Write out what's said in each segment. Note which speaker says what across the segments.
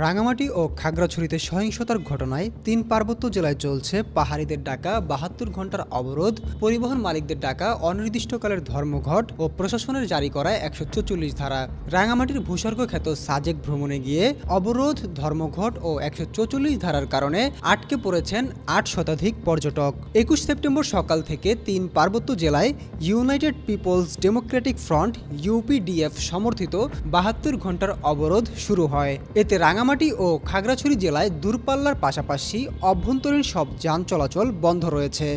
Speaker 1: রাঙামাটি ও খাগড়াছড়িতে সহিংসতার ঘটনায় তিন পার্বত্য জেলায় চলছে পাহাড়িদের ডাকা, বাহাত্তর ঘণ্টার অবরোধ, পরিবহন মালিকদের ডাকা, অনির্দিষ্টকালের ধর্মঘট ও প্রশাসনের জারি করা একশো চল্লিশ ধারা। রাঙামাটির ভূস্বর্গ খ্যাত সাজেক ভ্রমণে গিয়ে অবরোধ, ধর্মঘট ও একশো চৌচল্লিশ ধারার কারণে আটকে পড়েছেন আট শতাধিক পর্যটক। একুশ সেপ্টেম্বর সকাল থেকে তিন পার্বত্য জেলায় United People's Democratic Front, UPDF সমর্থিত বাহাত্তর ঘণ্টার অবরোধ শুরু হয়। এতে রাঙামাটি ও খাগড়াছড়ি জেলায় দূরপাল্লার পাশাপাশি অভ্যন্তরীণ সব যান চলাচল বন্ধ রয়েছে।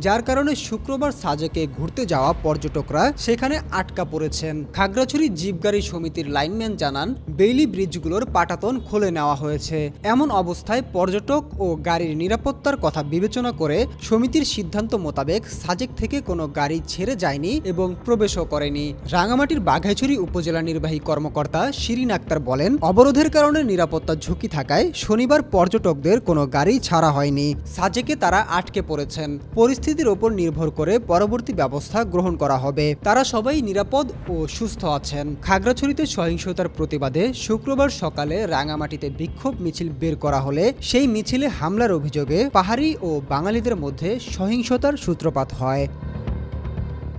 Speaker 1: যার কারণে শুক্রবার সাজেকে ঘুরতে যাওয়া পর্যটকরা সেখানে আটকা পড়েছেন। খাগড়াছড়ি জিপগাড়ি সমিতির লাইনম্যান জানান, বেইলি ব্রিজগুলোর পাটাতন খুলে নেওয়া হয়েছে। এমন অবস্থায় পর্যটক ও গাড়ির নিরাপত্তার কথা বিবেচনা করে সমিতির সিদ্ধান্ত মোতাবেক সাজেক থেকে কোনো গাড়ি ছেড়ে যায়নি এবং প্রবেশও করেনি। রাঙামাটির বাঘাইছড়ি উপজেলা নির্বাহী কর্মকর্তা শিরিন আক্তার বলেন, অবরোধের কারণে নিরাপত্তা ঝুঁকি থাকায় শনিবার পর্যটকদের কোনো গাড়ি ছাড়া হয়নি। সাজেকে তারা আটকে পড়েছেন। পরিস্থিতির ওপর নির্ভর করে পরবর্তী ব্যবস্থা গ্রহণ করা হবে। তারা সবাই নিরাপদ ও সুস্থ আছেন। খাগড়াছড়িতে সহিংসতার প্রতিবাদে শুক্রবার সকালে রাঙামাটিতে বিক্ষোভ মিছিল বের করা হলে সেই মিছিলে হামলার অভিযোগে পাহাড়ি ও বাঙালিদের মধ্যে সহিংসতার সূত্রপাত হয়।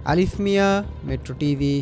Speaker 1: আলিফ মিয়া, মেট্রো টিভি।